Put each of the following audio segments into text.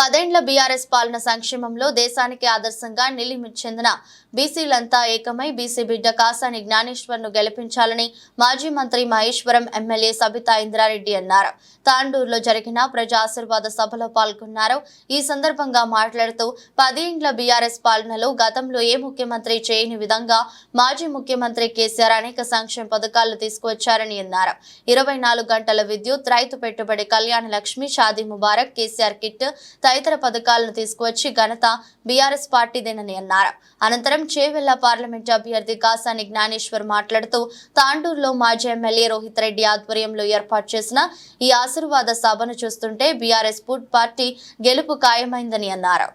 పదేండ్ల BRS పాలన సంక్షేమంలో దేశానికి ఆదర్శంగా నిలిమి చెందిన బీసీలంతా ఏకమై బీసీ బిడ్డ కాసాని జ్ఞానేశ్వర్ను గెలిపించాలని మాజీ మంత్రి మహేశ్వరం ఎమ్మెల్యే సబితా ఇంద్రారెడ్డి అన్నారు. తాండూరులో జరిగిన ప్రజా ఆశీర్వాద సభలో పాల్గొన్నారు. ఈ సందర్భంగా మాట్లాడుతూ పదేండ్ల బీఆర్ఎస్ పాలనలో గతంలో ఏ ముఖ్యమంత్రి చేయని విధంగా మాజీ ముఖ్యమంత్రి కేసీఆర్ అనేక సంక్షేమ పథకాలు తీసుకువచ్చారని అన్నారు. ఇరవై నాలుగు గంటల విద్యుత్ రైతు పెట్టుబడి కళ్యాణ లక్ష్మి షాదీ ముబారక్ కేసీఆర్ కిట్ తదితర పథకాలను తీసుకువచ్చి ఘనత బీఆర్ఎస్ పార్టీదేనని అన్నారు. అనంతరం చేవెళ్ళ పార్లమెంట్ అభ్యర్థి కాసాని జ్ఞానేశ్వర్ మాట్లాడుతూ తాండూరులో మాజీ ఎమ్మెల్యే రోహిత్ రెడ్డి ఆధ్వర్యంలో ఏర్పాటు చేసిన ఈ ఆశీర్వాద సభను చూస్తుంటే బీఆర్ఎస్ ఫుడ్ పార్టీ గెలుపు ఖాయమైందని అన్నారు.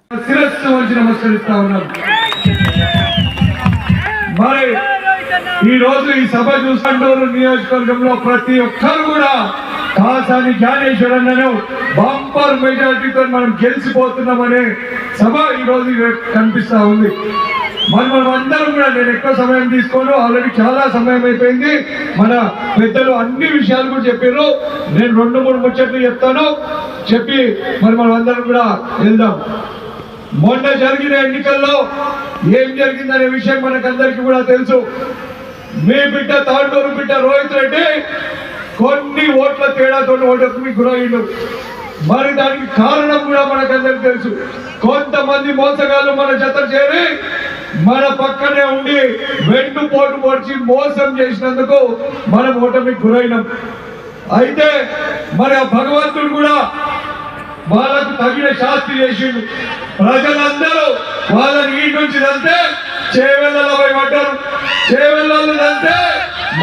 ఈ రోజు ఈ సభ చూసండూరు నియోజకవర్గంలో ప్రతి ఒక్కరు కూడా కాసాని జ్ఞానేశ్వర్ అన్నను బంపర్ మెజారిటీతో మనం గెలిచిపోతున్నామనే సభ ఈరోజు కనిపిస్తూ ఉంది. మరి మనం అందరం కూడా నేను ఎక్కువ సమయం తీసుకోను ఆల్రెడీ చాలా సమయం అయిపోయింది. మన పెద్దలు అన్ని విషయాలు కూడా చెప్పారు నేను రెండు మూడు ముచ్చట్లు చెప్తాను. చెప్పి మరి మనం అందరం కూడా వెళ్దాం. మొన్న జరిగిన ఎన్నికల్లో ఏం జరిగిందనే విషయం మనకందరికీ కూడా తెలుసు. మీ బిడ్డ తాండూరు బిడ్డ రోహిత్ రెడ్డి కొన్ని ఓట్ల తేడాతో మీకు గురయ్యిండు. మరి దానికి కారణం కూడా మనకందరికి తెలుసు. కొంతమంది మోసగాళ్ళు మన జత చేరి మన పక్కనే ఉండి వెంటు పోటు పొడిచి మోసం చేసినందుకు మనం ఓటమికి గురైనాం. అయితే మరి ఆ భగవంతుడు కూడా వాళ్ళకు తగిన శాస్తి చేసిండు. ప్రజలందరూ వాళ్ళని ఈ నుంచి దంతే చేవెళ్ళలో పోయి పడ్డారు. చేవెళ్ళలో దంతే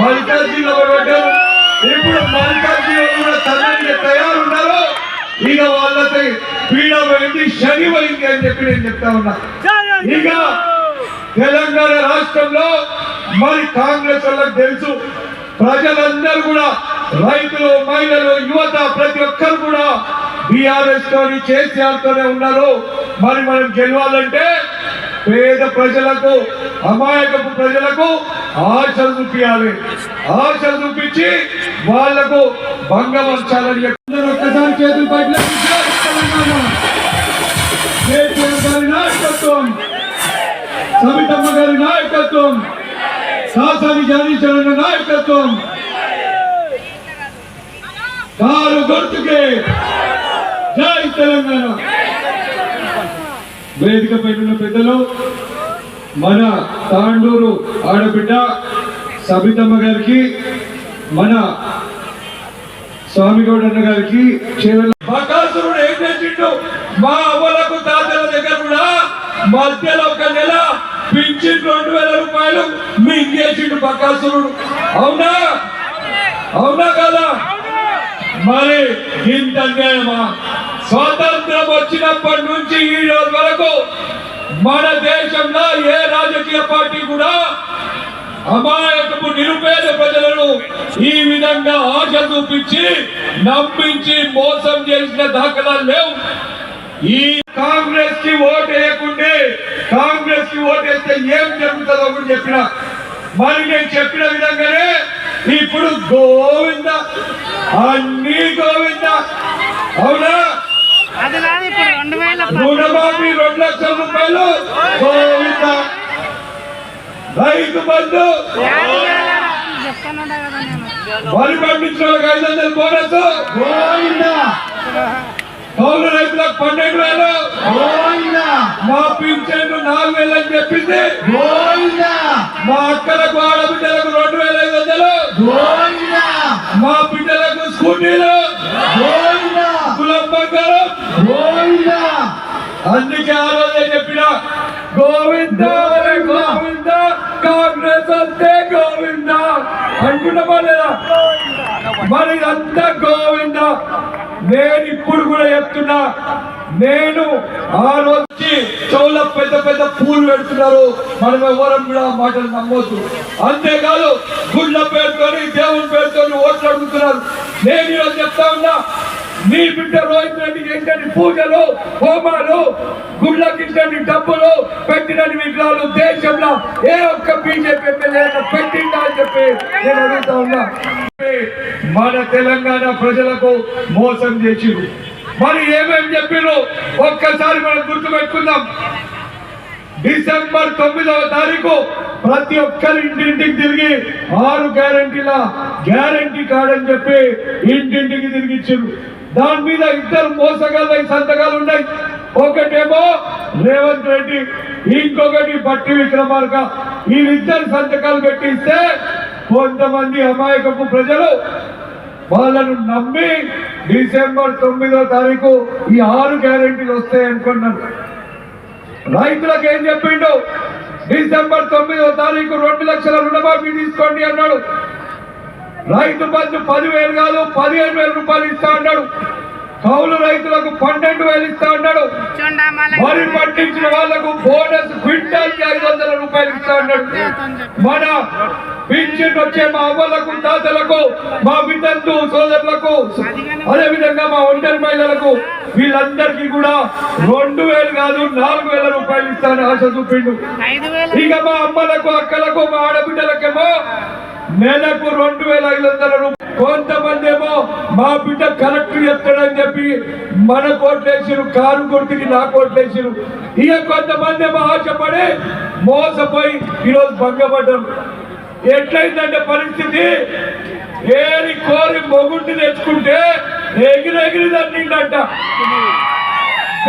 మల్కాజీలో పోయి పడ్డారు. ఇప్పుడు మల్కాజీలో కూడా తనని తయారున్నారు ఇక వాళ్ళకి పీడ పోయింది శని పోయింది అని చెప్పి నేను చెప్తా ఉన్నా. ఇక తెలంగాణ రాష్ట్రంలో మరి కాంగ్రెస్ వాళ్ళకి తెలుసు ప్రజలందరూ కూడా రైతులు మహిళలు యువత ప్రతి ఒక్కరు కూడా బీఆర్ఎస్ తోని కేసీఆర్ తోనే ఉన్నారు మరి మనం గెలవాలంటే పేద ప్రజలకు అమాయకపు ప్రజలకు ఆశలు చూపించాలి ఆశలు చూపించి వాళ్ళకు భంగపరచాలని ఒక్కసారి చేతులు పట్ల గారి నాయకత్వం సమితమ్మ గారి నాయకత్వం శాసని జానీశ్వర నాయకత్వం. కారు గుర్తుకే. జై తెలంగాణ. వేదిక పెట్టిన పెద్దలు మన తాండూరు ఆడబిడ్డ సబితమ్మ గారికి మన స్వామిగౌడ్ అన్న గారికి బకాసురుడు ఏం చేసిండు? మా అవ్వలకు తాతల దగ్గర కూడా మధ్యలో ఒక నెల పింఛన్ రెండు వేల రూపాయలు మింగేసిండు బకాసురుడు అవునా? అవునా కదా? మరి ఇంత అన్యాయమా? స్వాతంత్రం వచ్చినప్పటి నుంచి ఈ రోజు వరకు మన దేశంలో ఏ రాజకీయ పార్టీ కూడా అమాయకపు నిరుపేద ప్రజలను ఈ విధంగా ఆశ చూపించి నమ్మించి మోసం చేసిన దాఖలాలు లేవు. ఈ కాంగ్రెస్కి ఓటు వేయకుండే కాంగ్రెస్కి ఓటు వేస్తే ఏం జరుగుతుందో కూడా చెప్పిన. మరి నేను చెప్పిన విధంగానే ఇప్పుడు గోవింద అన్ని గోవింద. అవునా? రుణమాఫీ రెండు లక్షల రూపాయలు గోవింద. రైతు బంధు! వరి పండించిన వాళ్ళకి ఐదు వందల బోనస్! కౌలు రైతులకు పన్నెండు వేలు! మా పింఛన్ నాలుగు వేలు అని చెప్పింది! మా అక్కలకు ఆడబిడ్డలకు రెండు వేల ఐదు వందలు! మా బిడ్డలకు స్కూటీలు! కులం బంగారం! అందుకే ఆ రోజే చెప్పిన గోవింద! కాంగ్రెస్ అంతే గోవింద? అనుకుంటామా లేదా? మరి అంతా గోవింద? నేను ఇప్పుడు కూడా చెప్తున్నా నేను ఆ రోజు చౌల పెద్ద పెద్ద పూలు పెడుతున్నారు. మనం ఎవరం కూడా మాటలు నమ్మొద్దు. అంతేకాదు గుళ్ళ పేరుతోని దేవుని పేరుతోని ఓట్లు అడుగుతున్నారు. నేను ఈరోజు చెప్తా ఉన్నా మీ బిడ్డ రోహిత్ రెడ్డికి ఏంటని పూజలు హోమాలు గుళ్ళకి గిట్టని డబ్బులు పెట్టినని విగ్రహాలు దేశంలో ఏ ఒక్క బీజేపీ ఎమ్మెల్యే పెట్టిందా అని చెప్పి నేను అడుగుతా ఉన్నా. మన తెలంగాణ ప్రజలకు మోసం చేసిండు మరి ఏమేమి చెప్పిర్రు? ఒక్కసారి మనం గుర్తు పెట్టుకుందాం డిసెంబర్ తొమ్మిదవ తారీఖు ప్రతి ఒక్కరి ఇంటింటికి తిరిగి ఆరు గ్యారంటీల గ్యారంటీ కార్డ్ అని చెప్పి ఇంటింటికి తిరిగి దాని మీద ఇద్దరు మోసగాళ్ళ సంతకాలు ఉన్నాయి. ఒకటేమో రేవంత్ రెడ్డి ఇంకొకటి బట్టి విక్రమార్క. వీళ్ళిద్దరు సంతకాలు పెట్టిస్తే కొంతమంది అమాయకపు ప్రజలు వాళ్ళను నమ్మి డిసెంబర్ తొమ్మిదో తారీఖు ఈ ఆరు గ్యారెంటీలు వస్తాయి అనుకున్నారు. రైతులకు ఏం చెప్పిండు? డిసెంబర్ తొమ్మిదో తారీఖు రెండు లక్షల రుణమాఫీ తీసుకోండి అన్నాడు. రైతు బంధు పదివేలు కాదు పదిహేను వేల రూపాయలు ఇస్తా అన్నాడు. కౌలు రైతులకు పన్నెండు వేలు ఇస్తా అన్నాడు. వరి పండించిన వాళ్ళకు బోనస్ క్వింటాల్ ఐదు వందల రూపాయలు ఇస్తా అన్నాడు. మన పింఛన్ వచ్చే మా అవ్వలకు తాతలకు మా బిడ్డలు సోదరులకు అదే విధంగా మా ఒంటరి మహిళలకు వీళ్ళందరికీ కూడా రెండు వేలు కాదు నాలుగు వేల రూపాయలు ఇస్తాను ఆశ చూపిండు. ఇక మా అమ్మలకు అక్కలకు మా ఆడబిడ్డలకేమో నెలకు రెండు వేల ఐదు వందల రూపాయలు కొంతమంది ఏమో మా బిడ్డ కలెక్టర్ చెప్తాడని చెప్పి మన కోట్లేసిరు కారు గుర్తుకి నా కోట్లేసిరు. ఇక కొంతమంది ఏమో ఆశపడి మోసపోయి ఈరోజు భంగపడ్డారు. ఎట్లయిందంటే పరిస్థితి? ఏరి కోరి మొగుండి తెచ్చుకుంటే ఎగిరెగిరి తన్నిండంట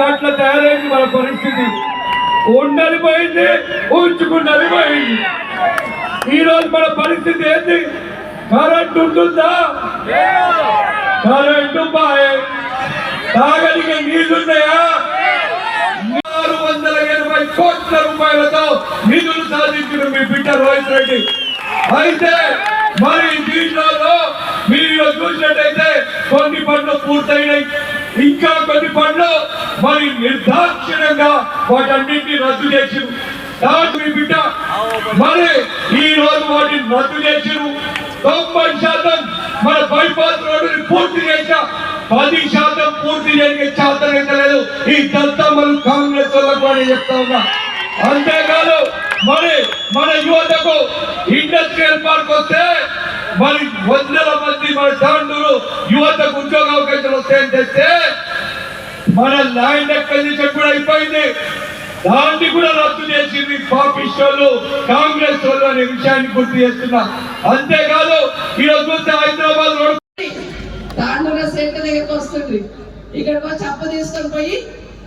అట్లా తయారైంది మన పరిస్థితి. ఉన్నది పోయింది ఉంచుకున్నది పోయింది. ఈ రోజు మన పరిస్థితి ఏంటి కరెంట్ ఉంటుందా? కరెంటు తాగలిగే నీళ్ళున్నాయా ఆరు వందల ఎనభై కోట్ల రూపాయలతో నిధులు సాధించిన మీ బిడ్డ రోహిత్ రెడ్డి. అయితే మరి దీంట్లో మీరు చూసినట్టయితే కొన్ని పనులు పూర్తయినాయి. ఇంకా కొన్ని పనులు మరి నిర్దాక్షిణంగా వాటన్నింటినీ రద్దు చేసింది. దాంట్లో మీ బిడ్డ. మరి ఈ రోజు వాటిని రద్దు చేసిరు తొంభై శాతం మన బైపాస్ రోడ్డుని పూర్తి చేశా. పది శాతం పూర్తి జరిగే శాతం లేదు. ఈ దత్తమ్మలు కాంగ్రెస్ వాళ్ళకు అని చెప్తా ఉన్నా. అంతేకాదు మరి మన యువతకు ఇండస్ట్రియల్ పార్క్ వస్తే మరి వందల మంది మన తాండూరు యువతకు ఉద్యోగ అవకాశాలు వస్తాయని తెస్తే మన ల్యాండ్ ఎక్కడి నుంచి కూడా అయిపోయింది? దాన్ని కూడా రద్దు చేసింది పాపిస్ట్ వాళ్ళు కాంగ్రెస్ వాళ్ళు అనే విషయాన్ని గుర్తు చేస్తున్నా. అంతేకాదు ఈరోజు రోజు హైదరాబాద్ రోడ్ తాండూర సేట దగ్గరకు వస్తుంది. ఇక్కడికి వచ్చి అప్పు తీసుకొని పోయి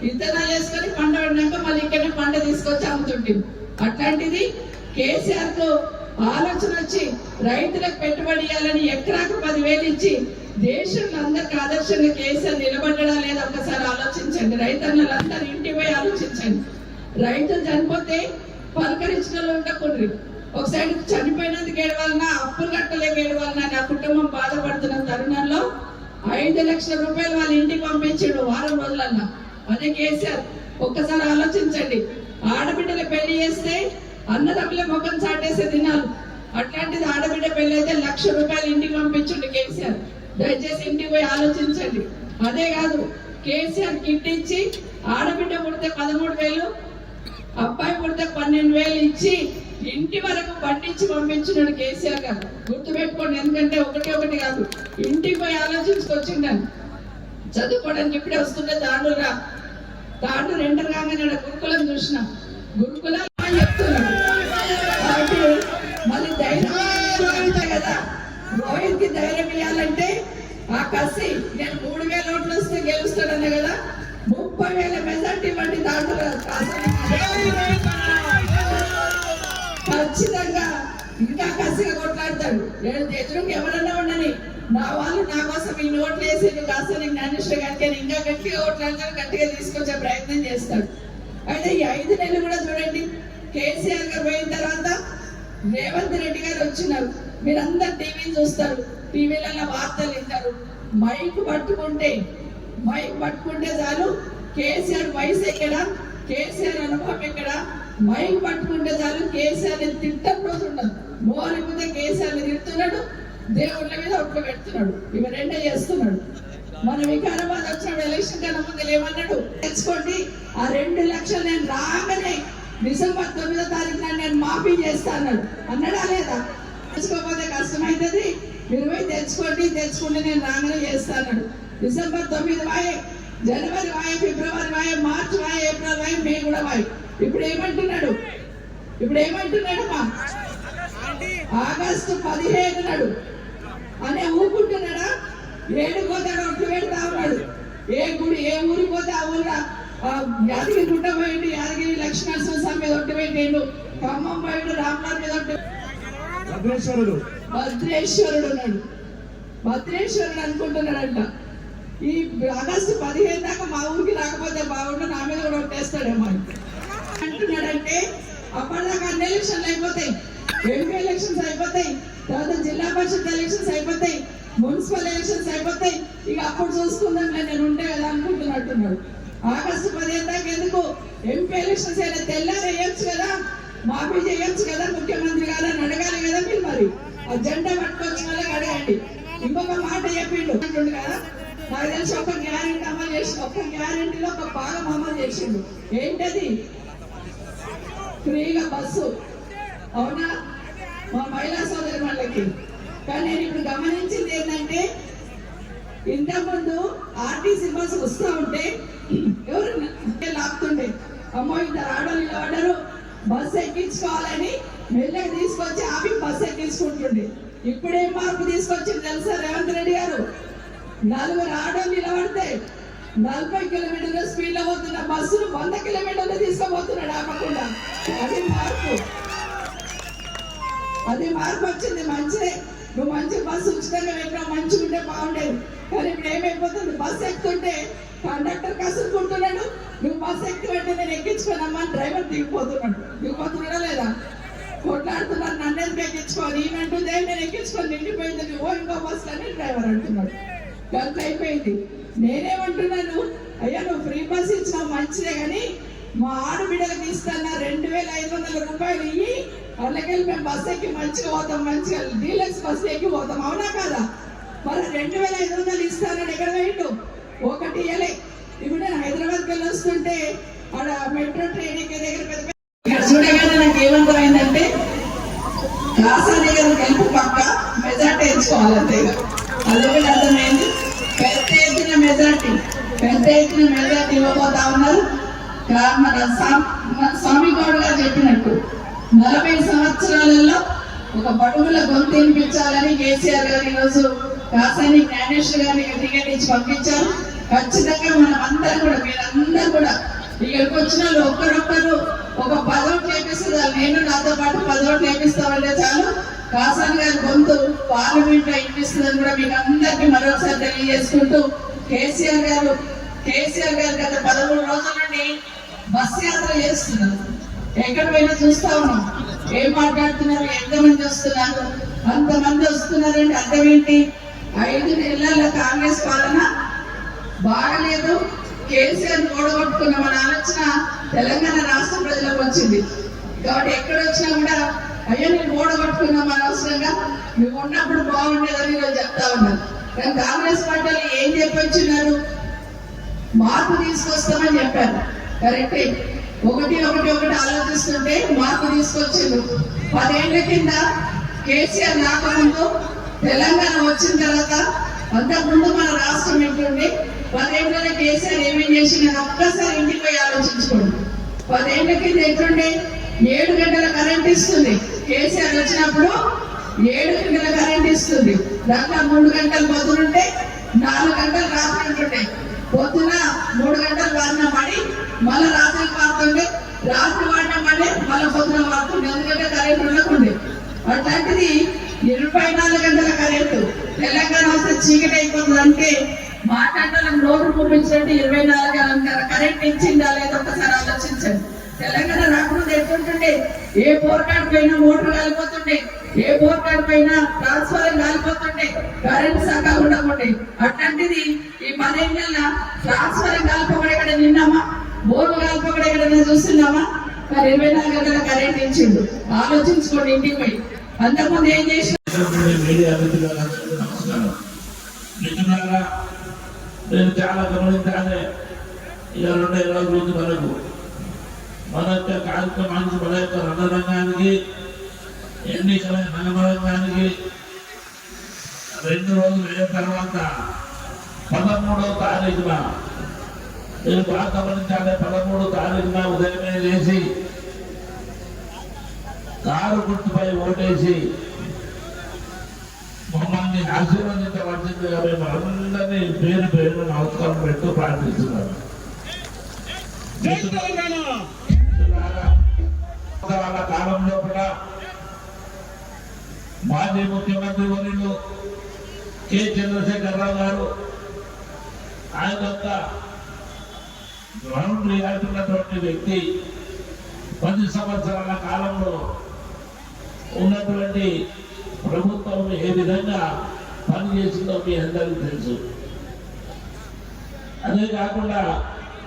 విత్తనాలు వేసుకొని పంట పడినాక మళ్ళీ ఇక్కడ పంట తీసుకొచ్చి అమ్ముతుంటే అట్లాంటిది కేసీఆర్కు ఆలోచన వచ్చి రైతులకు పెట్టుబడి ఇవ్వాలని ఎకరాకు పదివేలు ఇచ్చి దేశంలో అందరికి ఆదర్శంగా కేసీఆర్ నిలబడ్డా లేదా ఒకసారి ఆలోచించండి. రైతన్నలందరూ ఇంటి పోయి ఆలోచించండి. రైతులు చనిపోతే పలకరించిన వాళ్ళు ఉండకూడదు ఒకసారి చనిపోయినందుకు ఏడవాలన్నా అప్పులు కట్టలేక ఏడవాలన్నా నా కుటుంబం బాధపడుతున్న తరుణంలో ఐదు లక్షల రూపాయలు వాళ్ళ ఇంటికి పంపించాడు వారం రోజులన్నా. అదే కేసీఆర్. ఒక్కసారి ఆలోచించండి. ఆడబిడ్డలు పెళ్ళి చేస్తే అన్నదమ్ముల ముఖం చాటేసే దినాలు. అట్లాంటిది ఆడబిడ్డ పెళ్ళి అయితే లక్ష రూపాయలు ఇంటికి పంపించండి కేసీఆర్. దయచేసి ఇంటికి పోయి ఆలోచించండి. అదే కాదు కేసీఆర్ కిట్ ఇచ్చి ఆడబిడ్డ పుడితే పదమూడు వేలు అబ్బాయి పుడితే పన్నెండు వేలు ఇచ్చి ఇంటి వరకు పండించి పంపించినాడు కేసీఆర్ గారు. గుర్తుపెట్టుకోండి ఎందుకంటే ఒకటి ఒకటి కాదు. ఇంటికి పోయి ఆలోచించుకొచ్చిండాను. చదువుకోవడానికి ఇప్పుడే వస్తుంటే దాండురా దాండు ఎంటర్ కాగానే ఆడ గురుకులం చూసిన. గురుకులం అని చెప్తున్నాడు కాబట్టి మళ్ళీ ధైర్యం కదా. రోహిత్కి ధైర్యం ఇవ్వాలంటే ఆ కసి నేను మూడు వేల ఓట్లు వస్తే గెలుస్తాడనే కదా. ముప్పై వేల మెజార్టీ ఇవ్వండి దాంట్లో ఖచ్చితంగా ఇంకా కసిగా కొట్లాడతాడు. నేను ఎదురుగా ఎవరన్నా ఉండని నా వాళ్ళు నా కోసం ఈ నోట్లు వేసి కాస్త నీకు జ్ఞానేశ్వర గారికి ఇంకా గట్టిగా కొట్లాడతాను గట్టిగా తీసుకొచ్చే ప్రయత్నం చేస్తాడు. అయితే ఈ ఐదు నెలలు కూడా చూడండి కేసీఆర్ గారు పోయిన తర్వాత రేవంత్ రెడ్డి గారు వచ్చినారు. మీరందరు టీవీ చూస్తారు టీవీలలో వార్తలు వింటారు. మైక్ పట్టుకుంటే మైక్ పట్టుకుంటే చాలు కేసీఆర్ వయసు ఎక్కడా? కేసీఆర్ అనుభవం ఇక్కడ మైక్ పట్టుకుంటే చాలు కేసీఆర్ని తిట్టని రోజు ఉండదు నోరిపోతే కేసీఆర్ని తిడుతున్నాడు దేవుళ్ళ మీద ఒట్లు పెడుతున్నాడు. ఇవి రెండే చేస్తున్నాడు. మన వికారాబాద్ వచ్చిన ఎలక్షన్ కన్నా ముందు ఏమన్నాడు? తెచ్చుకోండి ఆ రెండు లక్షలు నేను రాగానే డిసెంబర్ తొమ్మిదో తారీఖున నేను మాఫీ చేస్తాను అన్నాడా. లేదా? తెచ్చుకోకపోతే కష్టమవుతుంది మీరు పోయి తెచ్చుకోండి తెచ్చుకుంటే నేను రాగానే చేస్తాను డిసెంబర్ తొమ్మిది వాయి జనవరి వాయి ఫిబ్రవరి వాయి మార్చి వాయి ఏప్రిల్ వాయి మే కూడా వాయి. ఇప్పుడు ఏమంటున్నాడు? ఇప్పుడు ఏమంటున్నాడు మా? ఆగస్టు పదిహేను నాడు. అనే ఊరుకుంటున్నాడా? ఏడు పోతే ఒట్టు పెడతా ఉన్నాడు ఏ గుడి ఏ ఊరికి పోతే ఆ ఆ, యాదగిరి గుట్ట పోయిండు యాదగిరి లక్ష్మీనరసింహ స్వామి మీద ఒట్టు పెట్టిండు ఖమ్మం పోయిండు రామనాథ్ మీద ఒట్టు భద్రేశ్వరుడు. భద్రేశ్వరుడు ఉన్నాడు. భద్రేశ్వరుడు అనుకుంటున్నాడంట. ఈ ఆగస్టు పదిహేను దాకా మా ఊరికి రాకపోతే బాగుండు నా మీద కూడా ఒట్టేస్తాడేమో అంటున్నాడంటే అప్పటిదాకా అన్ని ఎలక్షన్లు అయిపోతాయి. ఎంపీ ఎలక్షన్స్ అయిపోతాయి తర్వాత జిల్లా పరిషత్ ఎలక్షన్స్ అయిపోతాయి మున్సిపల్ ఎలక్షన్స్ అయిపోతాయి. ఇక అప్పుడు చూసుకుందాం నేను ఉంటే కదా అనుకుంటున్నట్టున్నాడు ఆగస్టు పదిహేను దాకా ఎందుకు? ఎంపీ ఎలక్షన్స్ అయినా తెల్లారి వేయొచ్చు కదా మాఫీ చేయొచ్చు కదా ముఖ్యమంత్రి గారు అని అడగాలి కదా మీరు మరి. ఆ జెండా పట్టుకొచ్చిన వాళ్ళకి అడగండి. ఇంకొక మాట చెప్పిండు. అంటుండు కదా నాకు తెలిసి ఒక గ్యారెంటీ అమలు చేసి ఒక గ్యారెంటీలో ఒక భాగం అమలు చేసిండు. ఏంటది? ఫ్రీగా బస్సు. అవునా? మా మహిళా సోదరి వాళ్ళకి కానీ నేను ఇప్పుడు గమనించింది ఏంటంటే ఇంతకుముందు ఆర్టీసీ బస్సు వస్తూ ఉంటే ఎవరు న- లాపుతుండే అమ్మో ఇద్దరు ఆడవాళ్ళు నిలబడ్డారు. బస్సు ఎక్కించుకోవాలని మెల్లగా తీసుకొచ్చి ఆపి బస్సు ఎక్కించుకుంటుండే. ఇప్పుడేం మార్పు తీసుకొచ్చింది తెలుసా రేవంత్ రెడ్డి గారు? నలుగురు ఆడవాళ్ళు నిలబడితే నలభై కిలోమీటర్ల స్పీడ్లో పోతున్న బస్సును వంద కిలోమీటర్లు తీసుకుపోతున్నాడు ఆపకుండా. అది మార్పు. అది మార్పు వచ్చింది. మంచిదే. నువ్వు మంచి బస్సు ఉచితంగా పెట్టినావు మంచిగా ఉంటే బాగుండేది. కానీ ఇప్పుడు ఏమైపోతుంది? బస్సు ఎక్కుతుంటే కండక్టర్ కసురుకుంటున్నాడు. నువ్వు బస్సు ఎక్కి వెంటనే నేను ఎక్కించుకోనమ్మా అని డ్రైవర్ దిగిపోతున్నాడు. దిగిపోతున్నాడా లేదా? కొట్లాడుతున్నారు నన్ను ఎందుకు ఎక్కించుకోవాలి? ఈయనంటుంది నేను ఎక్కించుకొని నిండిపోయింది. నువ్వు ఇంకో బస్సు అని డ్రైవర్ అంటున్నాడు. గంట అయిపోయింది. నేనేమంటున్నాను అయ్యా నువ్వు ఫ్రీ బస్ ఇచ్చినావు మంచిదే కానీ మా ఆడబిడ్డలకు ఇస్తానా రెండు వేల ఐదు వందల రూపాయలు ఇయ్యి అందుకెళ్ళి మేము బస్ ఎక్కి మంచిగా పోతాం మంచిగా డీలక్స్ బస్ ఎక్కి పోతాం. అవునా కదా? మరి రెండు వేల ఐదు వందలు ఇస్తానని ఎక్కడ పోయిండు? ఒకటి ఇవ్వలే ఇప్పుడు నేను హైదరాబాద్కి వెళ్ళి వస్తుంటే ఆడ మెట్రో ట్రైన్ ఎక్కే దగ్గర పెద్ద చూడగానే నాకు ఏమర్థమైందంటే కాసాని గెలుపు పక్క మెజార్టీ ఎంచుకోవాలంతే ఇక. అర్థమైంది. పెద్ద ఎత్తున మెజార్టీ పెద్ద ఎత్తున మెజార్టీ ఇవ్వబోతా ఉన్నారు. మన స్వామి- గౌడ్ గారు చెప్పినట్టు నలభై సంవత్సరాలలో ఒక బడుగుల గొంతు వినిపించాలని కేసీఆర్ గారు ఈరోజు కాసాని జ్ఞానేశ్వర్ గారిని టికెట్ ఇచ్చి పంపించారు. ఖచ్చితంగా మనం అందరం కూడా మీరందరూ కూడా ఇక్కడికి వచ్చిన వాళ్ళు ఒక్కరొక్కరు ఒక పదోట్లు వేపిస్తారు నేను నాతో పాటు పదోట్లు వేపిస్తామంటే చాలు. కాసాని గారి గొంతు పార్లమెంట్లో వినిపిస్తుందని కూడా మీకు అందరికీ మరోసారి తెలియజేసుకుంటూ కేసీఆర్ గారు కేసీఆర్ గారు గత పదమూడు రోజుల నుండి బస్ యాత్ర చేస్తున్నారు. ఎక్కడ పోయినా చూస్తా ఉన్నాం. ఏం మాట్లాడుతున్నారు? ఎంతమంది వస్తున్నారు? అంతమంది వస్తున్నారంటే అర్థం ఏంటి? ఐదు నెలల కాంగ్రెస్ పాలన బాగలేదు. కేసీఆర్ ఓడగొట్టుకున్న మన ఆలోచన తెలంగాణ రాష్ట్ర ప్రజలకు వచ్చింది. కాబట్టి ఎక్కడ వచ్చినా కూడా అయ్యో నేను ఓడగొట్టుకున్నాం అనవసరంగా నువ్వు ఉన్నప్పుడు బాగుండేదని నేను చెప్తా ఉన్నాను కానీ కాంగ్రెస్ పార్టీ ఏం చెప్పొచ్చున్నారు మార్పు తీసుకొస్తామని చెప్పారు. కరెక్టే. ఒకటి ఒకటి ఒకటి ఆలోచిస్తుంటే మార్పు తీసుకొచ్చిండు పదేళ్ళ కింద కేసీఆర్ రాకముందు తెలంగాణ వచ్చిన తర్వాత అంతకుముందు మన రాష్ట్రం ఏంటంటే పదేళ్ళ కేసీఆర్ ఏమేం చేసిన ఒక్కసారి ఇంటికి పోయి ఆలోచించుకోండి. పదేళ్ళ కింద ఎట్లుండే? ఏడు గంటల కరెంట్ ఇస్తుంది. కేసీఆర్ వచ్చినప్పుడు ఏడు గంటల కరెంట్ ఇస్తుంది. దాంట్లో మూడు గంటలు పొద్దునుంటే నాలుగు గంటలు రాత్రి ఉంటుండే. పొద్దున మూడు గంటలు వాడిన పడి మళ్ళీ రాత్రికి వాడుతుండే. రాత్రి వాడిన పడి మళ్ళీ పొద్దున వాడుతుండే. ఎందుకంటే కరెంట్ ఉండకుండే. అట్లాంటిది ఇరవై నాలుగు గంటల కరెంటు. తెలంగాణ వస్తే చీకటి అయిపోతుంది అంటే మాట్లాడడానికి నోటు చూపించినట్టు ఇరవై నాలుగు గంటల కరెంట్ ఇచ్చిందా లేదా ఒకసారి ఆలోచించండి. తెలంగాణ రాకముందు ఎత్తుంటుండే ఏ పోర్టాడ్ పైన మోటార్ కాలిపోతుండే ఏ పోర్టాడ్ పైన ట్రాన్స్ఫారం కాలిపోతుండే కరెంట్ సగం ఉండకుండే. అట్లాంటిది ఈ పదేళ్ళ ట్రాన్స్ఫారం కాలిపోకడ ఇక్కడ నిన్నామా? బోర్లు కాలిపోకడ ఇక్కడ చూస్తున్నామా? మరి ఇరవై నాలుగు గంటల కరెంట్ ఇచ్చిండు ఆలోచించుకోండి ఇంటికి పోయి. అంతకుముందు ఏం చేసిన నేను చాలా గమనించాలి ఇక రెండు ఇరవై రోజు వరకు మరొక కార్యక్రమానికి మన యొక్క రణరంగానికి ఎన్నికల రంగరంగానికి రెండు రోజులు అయిన తర్వాత పదమూడవ తారీఖున మీరు బాగా గమనించాలి పదమూడు తారీఖున ఉదయమే లేచి కారు గుర్తుపై ఓటేసి మమ్మల్ని ఆశీర్వదించవలసిందిగా మేము అందరినీ పేరు పేరు నమస్కారం పెట్టు ప్రార్థిస్తున్నాను. వాళ్ళ సంవత్సరాల కాలంలో కూడా మాజీ ముఖ్యమంత్రి వర్యులు కె చంద్రశేఖరరావు గారు ఆయన యొక్క గ్రౌండ్ రియాలిటీ వ్యక్తి పది సంవత్సరాల కాలంలో ఉన్నటువంటి ప్రభుత్వం ఏ విధంగా పనిచేసిందో మీ అందరికీ తెలుసు. అదే కాకుండా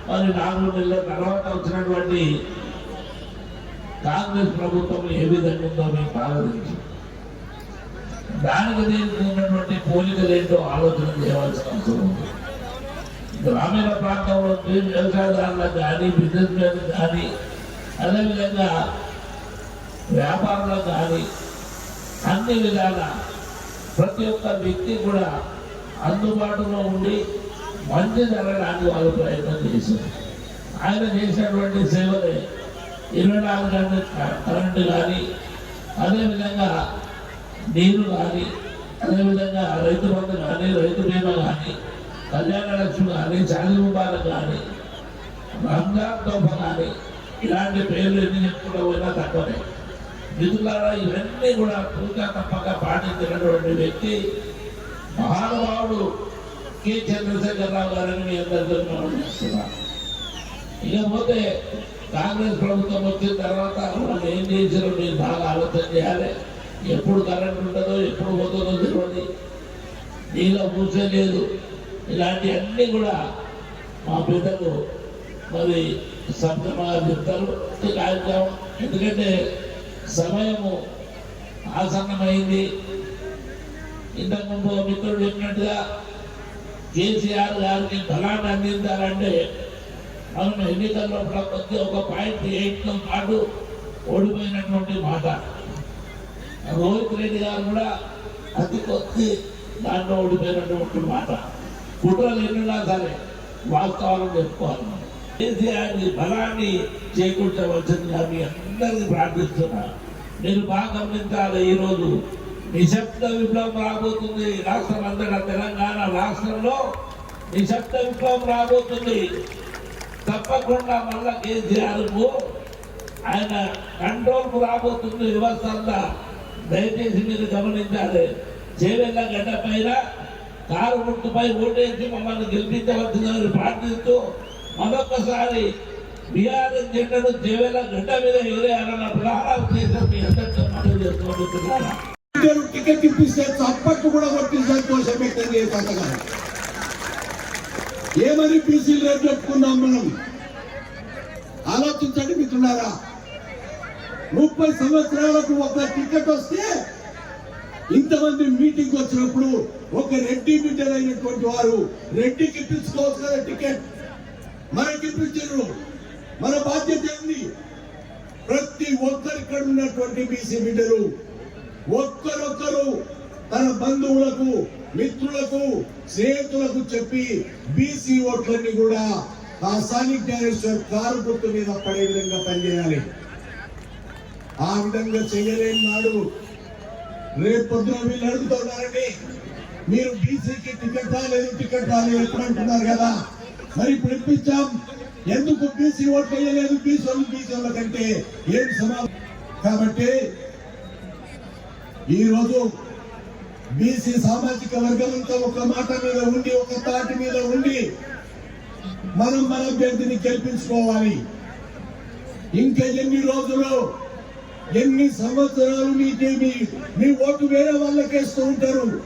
మరి నాలుగు నెలల తర్వాత వచ్చినటువంటి కాంగ్రెస్ ప్రభుత్వం ఏ విధంగా ఉందో మీకు బాగా తెలుసు దానికి దీనికి ఉన్నటువంటి పోలికలు ఏంటో ఆలోచన చేయవలసిన అవసరం ఉంది. గ్రామీణ ప్రాంతంలో వ్యవసాయదారులకు కానీ బిజినెస్ మ్యాన్ కానీ అదేవిధంగా వ్యాపారులకు కానీ అన్ని విధాల ప్రతి ఒక్క వ్యక్తి కూడా అందుబాటులో ఉండి మంచి జరగడానికి వాళ్ళు ప్రయత్నం చేశారు. ఆయన చేసినటువంటి సేవలే ఇరవై నాలుగు గంటల కరెంటు కానీ అదేవిధంగా నీరు కానీ అదేవిధంగా రైతు బంధు కానీ రైతు బీమా కానీ కళ్యాణ లక్ష్మి కానీ చాలి ముబారక్ కానీ రంజాన్ తోఫ కానీ ఇలాంటి పేర్లు ఎన్ని చెప్పుకుంటూ పోయినా తక్కువనే మిత్రులారా ఇవన్నీ కూడా పూజా తప్పక పాటించినటువంటి వ్యక్తి మహానుభావుడు కె. చంద్రశేఖరరావు గారిని మీ అందరితో మనం చేస్తున్నాం ఇకపోతే కాంగ్రెస్ ప్రభుత్వం వచ్చిన తర్వాత వాళ్ళు ఏం చేశారో? మీరు బాగా ఆలోచన చేయాలి. ఎప్పుడు కరెంట్ ఉంటుందో ఎప్పుడు పోతుందో తెలియదు నీలో కూర్చోలేదు ఇలాంటివన్నీ కూడా మా బిడ్డకు మరి సప్తమగా చెప్తారు. కార్యక్రమం. ఎందుకంటే సమయము ఆసన్నమైంది. ఇంతకుముందు మిత్రుడు చెప్పినట్టుగా కేసీఆర్ గారికి బలాన్ని అందించాలంటే అవును ఎన్నికల్లో ప్రతి కొద్ది ఒక పాయింట్ ఎయిట్తో పాటు ఓడిపోయినటువంటి మాట. రోహిత్ రెడ్డి గారు కూడా అతి కొద్ది దాంట్లో ఓడిపోయినటువంటి మాట. కుట్రలు ఎన్నున్నా సరే వాస్తవాలను చెప్పుకోవాలి కేసీఆర్ని బలాన్ని చేకూర్చవలసిందిగా మీ అందరినీ ప్రార్థిస్తున్నా. మీరు బాగా గమనించాలి ఈరోజు. నిశ్శబ్ద విప్లవం రాబోతుంది. రాష్ట్రం అంతటా తెలంగాణ రాష్ట్రంలో నిశ్శబ్ద విప్లవం రాబోతుంది. తప్పకుండా మళ్ళా కేసీఆర్కు ఆయన కంట్రోల్కు రాబోతుంది వ్యవస్థ అంతా దయచేసి మీరు గమనించాలి. చేవెళ్ళ గడ్డ పైన కారు గుర్తుపై ఓటేసి మమ్మల్ని గెలిపించవలసిందని ప్రార్థిస్తూ మరొకసారి బీఆర్ఎస్ జెండను చేవెళ్ళ గడ్డ మీద ఎవరేయాలన్న ప్రహారాలు చేసే మీ అందరితో మనం చేసుకోబోతున్నారా టికెట్ ఇప్పిస్తే చప్పట్లు కూడా కొట్టి సంతోషం వ్యక్తం చేశారు ఏమని బీసీలు రేపు చెప్పుకుందాం మనం? ఆలోచించండి మిత్రులారా. ముప్పై సంవత్సరాలకు ఒక టికెట్ వస్తే ఇంతమంది మీటింగ్ వచ్చినప్పుడు ఒక రెడ్డి బిడ్డలైనటువంటి వారు రెడ్డికి ఇప్పించుకోవచ్చు కదా టికెట్? మనకి ఇప్పించారు మన బాధ్యత ఏంది? ప్రతి ఒక్కరి ఇక్కడ ఉన్నటువంటి బీసీ బిడ్డలు ఒక్కరొక్కరు తన బంధువులకు మిత్రులకు స్నేహితులకు చెప్పి బీసీ ఓట్లన్నీ కూడా ఆ సానిక్ జ్ఞానేశ్వర్ కారు గుర్తు మీద పడే విధంగా పనిచేయాలి. ఆ విధంగా చేయలేని నాడు రేపు పొద్దున వీళ్ళు అడుగుతున్నారండి మీరు బీసీకి టికెట్ రాలేదు టికెట్ రాలేదు ఎప్పుడు అంటున్నారు కదా? మరి ఇప్పుడు ఇప్పించాం. ఎందుకు బీసీ ఓట్లు వేయలేదు? బీసీ వాళ్ళు బీసీ వాళ్ళ కంటే ఏం సమాధానం? కాబట్టి ఈ రోజు బీసీ సామాజిక వర్గంతో ఒక మాట మీద ఉండి ఒక తాటి మీద ఉండి మనం మన అభ్యర్థిని గెలిపించుకోవాలి. ఇంకా ఎన్ని రోజులు ఎన్ని సంవత్సరాలు నీకేమి నీ ఓటు వేరే వాళ్ళకేస్తూ ఉంటారు?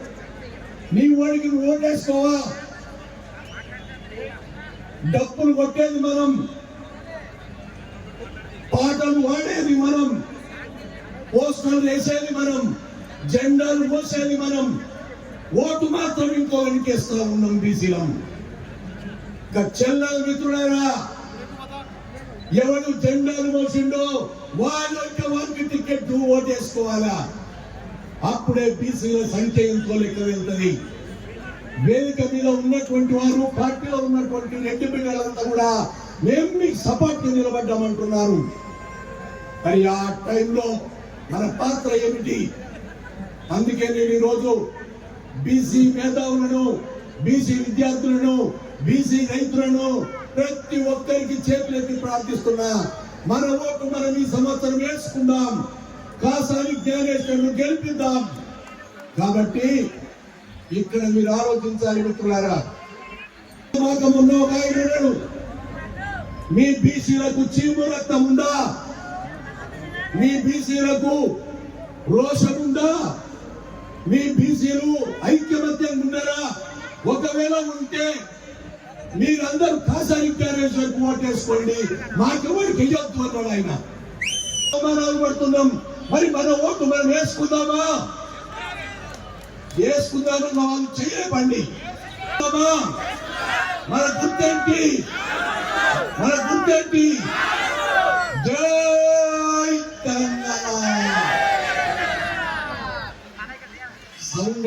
నీ ఓడికి నువ్వు ఓటేసుకోవా? డప్పులు కొట్టేది మనం. పాటలు వాడేది మనం. పోస్టర్లు వేసేది మనం. జెండాలు పోసేది మనం. ఓటు మాత్రం ఇంకో వెనకేస్తా ఉన్నాం బీసీలం. ఇక చెల్లెల మిత్రుడారా ఎవడు జెండాలు మోసిండో వాళ్ళ ఇంకా వారికి టికెట్ ఓటేసుకోవాలా? అప్పుడే బీసీల సంఖ్య ఎంతో లెక్క వెళ్తుంది. వేదిక మీద ఉన్నటువంటి వారు పార్టీలో ఉన్నటువంటి రెడ్డి బిడ్డలంతా కూడా మేము మీకు సపోర్ట్ నిలబడ్డామంటున్నారు. మరి ఆ టైంలో మన పాత్ర ఏమిటి? అందుకే నేను ఈరోజు బీసీ మేధావులను బీసీ విద్యార్థులను బీసీ రైతులను ప్రతి ఒక్కరికి చేతులెత్తి ప్రార్థిస్తున్నా. మన ఓటు మనం ఈ సంవత్సరం వేసుకుందాం. కాసాని జ్ఞానేశ్వరులు గెలిపిద్దాం. కాబట్టి ఇక్కడ మీరు ఆలోచించాలి మిత్రులారా. మాకు మొన్న ఒక ఆయన మీ బీసీలకు చీము రక్తం ఉందా? మీ బీసీలకు రోషం ఉందా? మీ బీసీలు ఐక్యమత్యంగా ఉన్నారా ఒకవేళ ఉంటే మీరందరూ కాసారి క్యారేజ్లకు ఓటేసుకోండి మాకెవరికి వెయ్యొద్దు అన్నాడు ఆయన. అవమానాలు పడుతున్నాం. మరి మన ఓటు మనం వేసుకుందామా? వేసుకుందామన్న వాళ్ళు చేయలేపండి మన గుర్తేంటి? మన గుర్తేంటి?